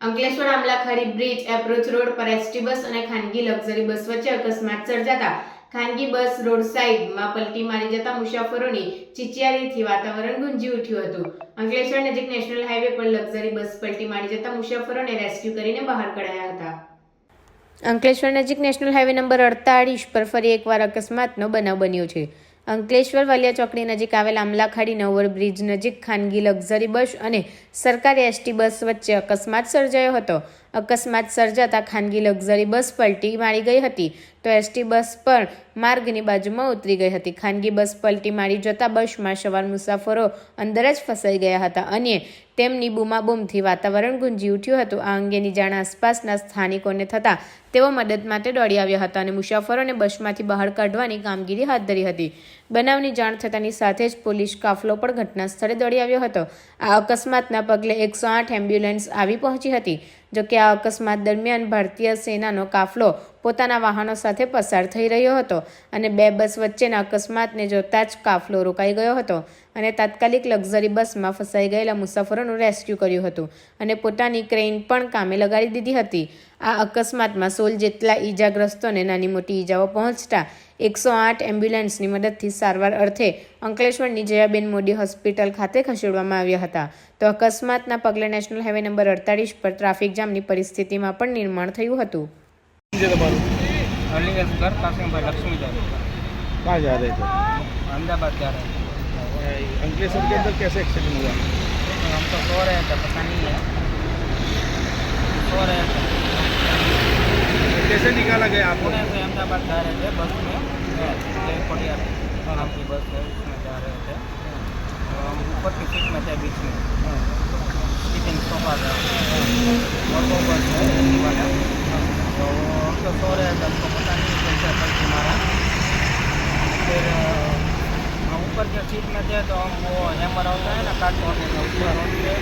Ankleshwar Amlakhadi bridge, approach road પર ST bus અને ખાનગી લક્ઝરી બસ વચ્ચે અકસ્માત સર્જાતા. ખાનગી બસ રોડ સાઈડમાં પલટી મારી જતા મુસાફરોની ચિચિયારીથી વાતાવરણ ગુંજી ઉઠ્યું હતું. અંકલેશ્વર નજીક નેશનલ હાઈવે પર લક્ઝરી બસ પલટી મારી જતા મુસાફરોને રેસ્ક્યુ કરીને બહાર કઢાયા હતા. અંકલેશ્વર નજીક નેશનલ હાઈવે નંબર અડતાળીસ પર ફરી એકવાર અકસ્માતનો બનાવ બન્યો છે. અંકલેશ્વર વાલિયા ચોકડી નજીક આવેલ આમલાખાડી નવર બ્રિજ નજીક ખાનગી લક્ઝરી બસ અને સરકારી એસટી બસ વચ્ચે અકસ્માત સર્જાયો હતો. અકસ્માત સર્જાતા ખાનગી લક્ઝરી બસ પલટી મારી ગઈ હતી. તો એસટી બસ પણ માર્ગની બાજુમાં ઉતરી ગઈ હતી. ખાનગી બસ પલટી મારી જતા બસમાં સવાર મુસાફરો અંદર જ ફસાઈ ગયા હતા અને તેમની બૂમાબૂમથી વાતાવરણ ગુંજી ઉઠ્યું હતું. આ અંગેની જાણ આસપાસના સ્થાનિકોને થતાં તેઓ મદદ માટે દોડી આવ્યા હતા અને મુસાફરોને બસમાંથી બહાર કાઢવાની કામગીરી હાથ ધરી હતી. બનાવની જાણ થતાની સાથે જ પોલીસ કાફલો પણ ઘટના સ્થળે દોડી આવ્યો હતો. આ અકસ્માતના પગલે એકસો આઠ એમ્બ્યુલન્સ આવી પહોંચી હતી. જોકે આ અકસ્માત દરમિયાન ભારતીય સેનાનો કાફલો પોતાના વાહનો સાથે પસાર થઈ રહ્યો હતો અને બે બસ વચ્ચેના અકસ્માતને જોતા જ કાફલો રોકાઈ ગયો હતો અને તાત્કાલિક લક્ઝરી બસમાં ફસાઈ ગયેલા મુસાફરોનું રેસ્ક્યુ કર્યું હતું અને પોતાની ક્રેઇન પણ કામે લગાડી દીધી હતી. આ અકસ્માતમાં સોળ જેટલા ઈજાગ્રસ્તોને નાની મોટી ઈજાઓ પહોંચતા એકસો આઠ એમ્બ્યુલન્સની મદદથી સારવાર અર્થે અંકલેશ્વરની જયાબેન મોદી હોસ્પિટલ ખાતે ખસેડવામાં આવ્યા હતા. તો અકસ્માતના પગલે નેશનલ હાઈવે નંબર અડતાલીસ પર ટ્રાફિક જામની પરિસ્થિતિમાં પણ નિર્માણ થયું હતું. છે તમારું अलीगढ़ घर कासिमभाई लक्ष्मी जाए कहाँ जा रहे थे अहमदाबाद जा रहे हैं अंकलेश्वर के अंदर कैसे एक्सीडेंट हुआ तो हम तो सो रहे थे पता नहीं है सो रहे थे कैसे निकाला गया आपको पुणे से अहमदाबाद जा रहे थे बस में जय कोडिया नाम की बस है उसमें जा रहे थे तो हम ऊपर की सीट में थे बीच में सीटिंग सोफा था हम तो सो रहे थे हमको पता नहीं कैसे पलटी मारा फिर अ, हम ऊपर के सीट में थे तो हम वो हैमर होता है ना काट तोड़ने का उसका रोड पे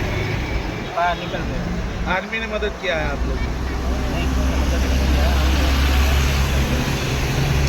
बाहर निकल गए आर्मी ने मदद किया है आप लोग